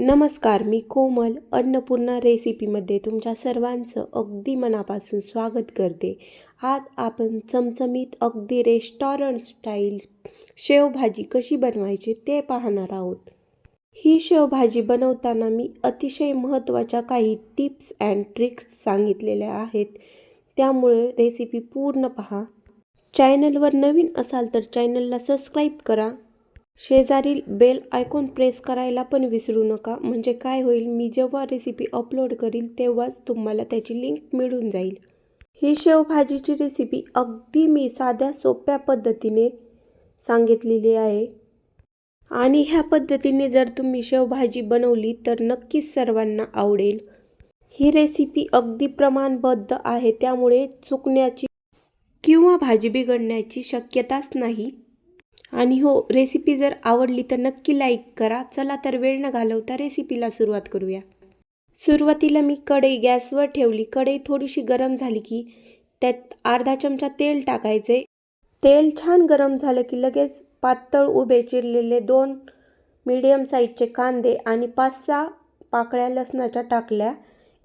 नमस्कार मी कोमल अन्नपूर्णा रेसिपीमध्ये तुमच्या सर्वांचं अगदी मनापासून स्वागत करते. आज आपण चमचमीत अगदी रेस्टॉरंट स्टाईल शेवभाजी कशी बनवायची ते पाहणार आहोत. ही शेवभाजी बनवताना मी अतिशय महत्त्वाच्या काही टिप्स अँड ट्रिक्स सांगितलेल्या आहेत. त्यामुळे रेसिपी पूर्ण पहा. चॅनलवर नवीन असाल तर चॅनलला सबस्क्राईब करा. शेजारील बेल आयकॉन प्रेस करायला पण विसरू नका. म्हणजे काय होईल? मी जेव्हा रेसिपी अपलोड करील तेव्हाच तुम्हाला त्याची लिंक मिळून जाईल. ही शेवभाजीची रेसिपी अगदी मी साध्या सोप्या पद्धतीने सांगितलेली आहे. आणि ह्या पद्धतीने जर तुम्ही शेवभाजी बनवली तर नक्कीच सर्वांना आवडेल. ही रेसिपी अगदी प्रमाणबद्ध आहे. त्यामुळे चुकण्याची किंवा भाजी बिघडण्याची शक्यताच नाही. आणि हो रेसिपी जर आवडली तर नक्की लाईक करा. चला तर वेळ न घालवता रेसिपीला सुरुवात करूया. सुरुवातीला मी कढई गॅसवर ठेवली. कढई थोडीशी गरम झाली की त्यात अर्धा चमचा तेल टाकायचे. तेल छान गरम झालं की लगेच पातळ उभे चिरलेले दोन मीडियम साईजचे कांदे आणि पाच सहा पाकळ्या लसणाच्या टाकल्या.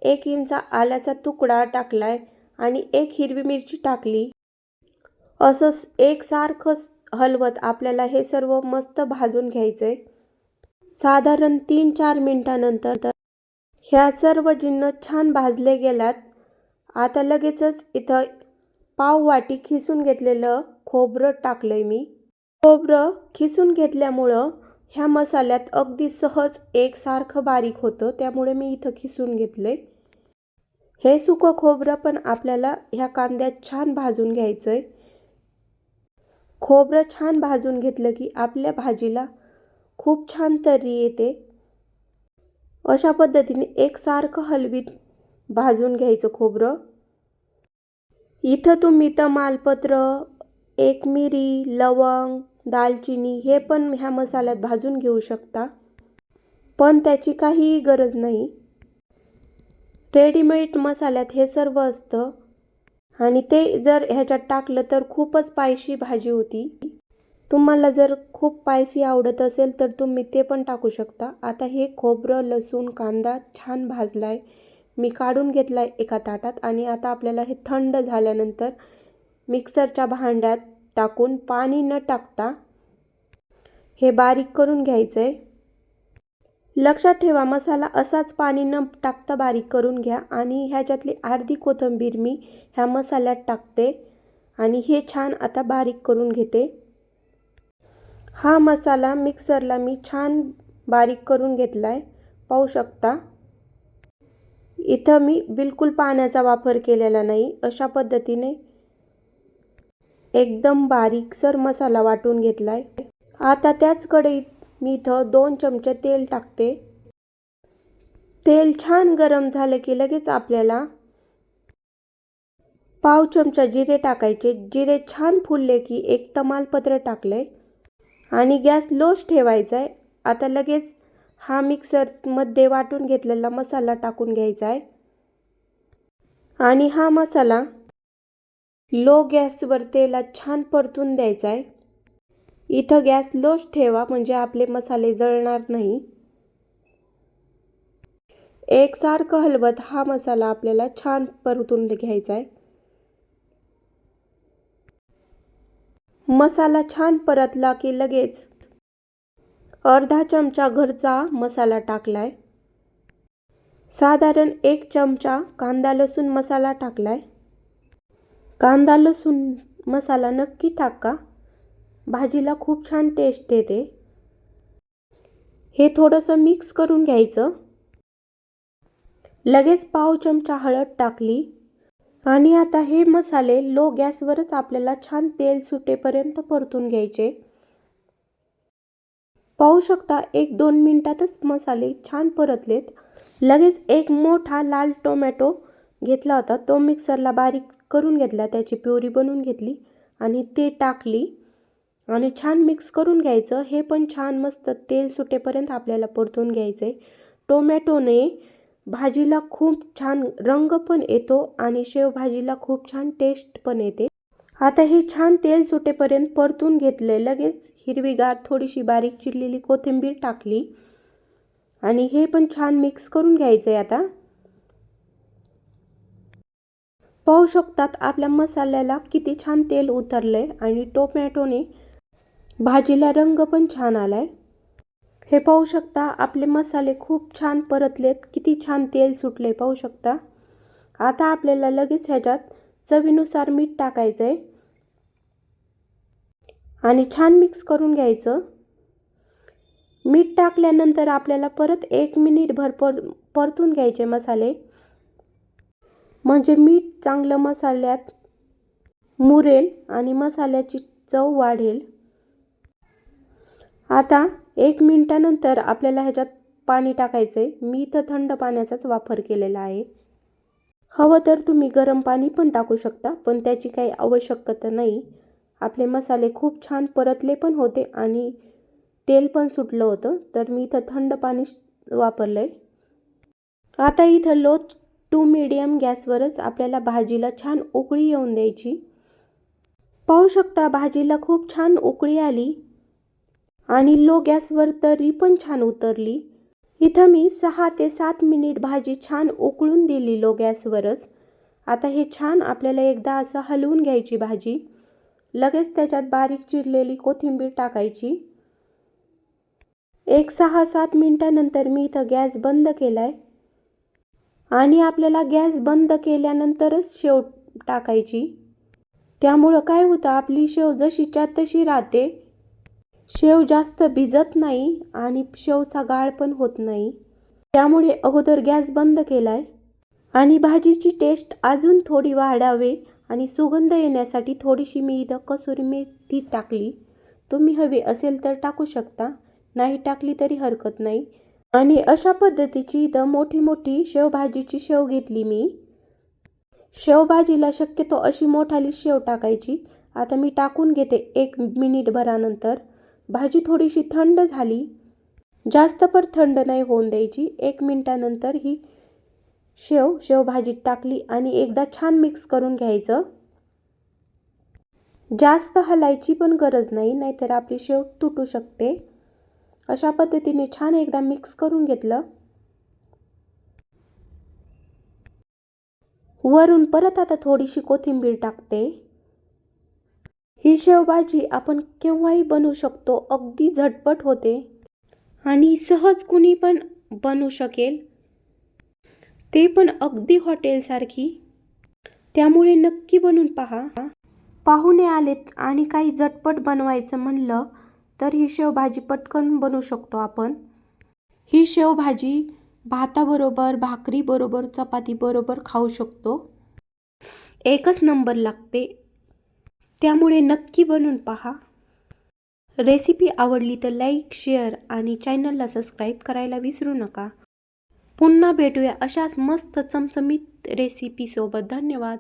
एक इंचा आल्याचा तुकडा टाकलाय आणि एक हिरवी मिरची टाकली. असं एकसारखं हलवत आपल्याला हे सर्व मस्त भाजून घ्यायचं आहे साधारण तीन चार मिनटानंतर तर ह्या सर्व जिन्न छान भाजले गेल्यात. आता लगेचच इथं पाव वाटी खिसून घेतलेलं खोबरं टाकलं आहे मी. खोबरं खिसून घेतल्यामुळं ह्या मसाल्यात अगदी सहज एकसारखं बारीक होतं त्यामुळे मी इथं खिसून घेतले हे सुकं खोबरं पण आपल्याला ह्या कांद्यात छान भाजून घ्यायचं आहे खोबरं छान भाजून घेतलं की आपल्या भाजीला खूप छान तरी येते. अशा पद्धतीने एकसारखं हलवीत भाजून घ्यायचं खोबरं. इथं तुम्ही तमालपत्र एक मिरी लवंग दालचिनी हे पण ह्या मसाल्यात भाजून घेऊ शकता. पण त्याची काहीही गरज नाही. रेडीमेड मसाल्यात हे सर्व असतं. आणि ते जर ह्याच्यात टाकलं तर खूपच पायशी भाजी होती. तुम्हाला जर खूप पायसी आवडत असेल तर तुम्ही ते पण टाकू शकता. आता हे खोबरं लसूण कांदा छान भाजला आहे मी काढून घेतला आहे एका ताटात आणि आता आपल्याला हे थंड झाल्यानंतर मिक्सरच्या भांड्यात टाकून पाणी न टाकता हे बारीक करून घ्यायचं आहे लक्षात ठेवा मसाला असाच पाणी न टाकता बारीक करून घ्या आणि ह्याच्यातली अर्धी कोथिंबीर मी ह्या मसाल्यात टाकते आणि हे छान आता बारीक करून घेते. हा मसाला मिक्सरला मी छान बारीक करून घेतला आहे पाहू शकता. इथं मी बिलकुल पाण्याचा वापर केलेला नाही अशा पद्धतीने एकदम बारीकसर मसाला वाटून घेतला आहे आता त्याच कढईत मी इथं दोन चमचे तेल टाकते. तेल छान गरम झालं की लगेच आपल्याला पाव चमचा जिरे टाकायचे. जिरे छान फुलले की एक तमालपत्र टाकले आणि गॅस लोच ठेवायचा आहे आता लगेच हा मिक्सरमध्ये वाटून घेतलेला मसाला टाकून घ्यायचा आहे आणि हा मसाला लो गॅसवर तेला छान परतून द्यायचा आहे इथं गॅस लोच ठेवा म्हणजे आपले मसाले जळणार नाही. एकसारखं हलवत हा मसाला आपल्याला छान परतून घ्यायचा आहे मसाला छान परतला की लगेच अर्धा चमचा घरचा मसाला टाकलाय. साधारण एक चमचा कांदा लसूण मसाला टाकलाय. कांदा लसूण मसाला नक्की टाका. भाजीला खूप छान टेस्ट येते हे थोडंसं मिक्स करून घ्यायचं. लगेच पाव चमचा हळद टाकली. आणि आता हे मसाले लो गॅसवरच आपल्याला छान तेल सुटेपर्यंत परतून घ्यायचे. पाहू शकता एक दोन मिनटातच मसाले छान परतलेत. लगेच एक मोठा लाल टोमॅटो घेतला होता. तो मिक्सरला बारीक करून घेतला. त्याची प्युरी बनवून घेतली. आणि ते टाकली. आणि छान मिक्स करून घ्यायचं. हे पण छान मस्त तेल सुटेपर्यंत आपल्याला परतून घ्यायचं आहे टोमॅटोने भाजीला खूप छान रंग पण येतो आणि शेवभाजीला खूप छान टेस्ट पण येते. आता हे छान तेल सुटेपर्यंत परतून घेतले लगेच हिरवीगार थोडीशी बारीक चिरलेली कोथिंबीर टाकली. आणि हे पण छान मिक्स करून घ्यायचं आहे आता. पाहू शकतात आपल्या मसाल्याला किती छान तेल उतरलंय. आणि टोमॅटोने भाजीला रंग पण छान आलाय. हे पाहू शकता आपले मसाले खूप छान परतलेत. किती छान तेल सुटले पाहू शकता. आता आपल्याला लगेच ह्याच्यात चवीनुसार मीठ टाकायचं आहे आणि छान मिक्स करून घ्यायचं. मीठ टाकल्यानंतर आपल्याला परत एक मिनिटभर पर परतून घ्यायचे मसाले. म्हणजे मीठ चांगलं मसाल्यात मुरेल आणि मसाल्याची चव वाढेल. आता एक मिनटानंतर आपल्याला ह्याच्यात पाणी टाकायचं आहे मी इथं थंड पाण्याचाच वापर केलेला आहे. हवं तर तुम्ही गरम पाणी पण टाकू शकता पण त्याची काही आवश्यकता नाही. आपले मसाले खूप छान परतले पण होते आणि तेल पण सुटलं होतं तर मी इथं थंड पाणी वापरलं आहे आता इथं लो टू मीडियम गॅसवरच आपल्याला भाजीला छान उकळी येऊन द्यायची. पाहू शकता भाजीला खूप छान उकळी आली. आणि लो गॅसवर तरी पण छान उतरली. इथं मी सहा ते सात मिनिट भाजी छान उकळून दिली लो गॅसवरच आता हे छान आपल्याला एकदा असं हलवून घ्यायची भाजी. लगेच त्याच्यात बारीक चिरलेली कोथिंबीर टाकायची. एक सहा सात मिनटानंतर मी इथं गॅस बंद केला आहे आणि आपल्याला गॅस बंद केल्यानंतरच शेव टाकायची. त्यामुळं काय होतं आपली शेव जशीच्या तशी राहते शेव जास्त भिजत नाही आणि शेवचा गाळ पण होत नाही. त्यामुळे अगोदर गॅस बंद केला आहे आणि भाजीची टेस्ट अजून थोडी वाढावे आणि सुगंध येण्यासाठी थोडीशी मी इथं कसुरी मेथी टाकली. तुम्ही हवी असेल तर टाकू शकता नाही टाकली तरी हरकत नाही. आणि अशा पद्धतीची इथं मोठी मोठी शेवभाजीची शेव घेतली मी. शेवभाजीला शक्यतो अशी मोठाली शेव टाकायची. आता मी टाकून घेते एक मिनिटभरानंतर. भाजी थोडीशी थंड झाली. जास्त पण थंड नाही होऊन द्यायची. एक मिनटानंतर ही शेव शेवभाजीत टाकली आणि एकदा छान मिक्स करून घ्यायचं. जास्त हलायची पण गरज नाही नाहीतर आपली शेव तुटू शकते. अशा पद्धतीने छान एकदा मिक्स करून घेतलं. वरून परत आता थोडीशी कोथिंबीर टाकते. ही शेवभाजी आपण केव्हाही बनवू शकतो अगदी झटपट होते. आणि सहज कुणी पण बनवू शकेल. ते पण अगदी हॉटेलसारखी. त्यामुळे नक्की बनवून पहा. पाहुणे आलेत आणि काही झटपट बनवायचं म्हणलं तर ही शेवभाजी पटकन बनवू शकतो आपण. ही शेवभाजी भाताबरोबर भाकरीबरोबर चपातीबरोबर खाऊ शकतो. एकच नंबर लागते. त्यामुळे नक्की बनवून पहा. रेसिपी आवडली तर लाईक शेअर आणि चॅनलला सबस्क्राईब करायला विसरू नका. पुन्हा भेटूया अशाच मस्त चमचमीत रेसिपीसोबत. धन्यवाद.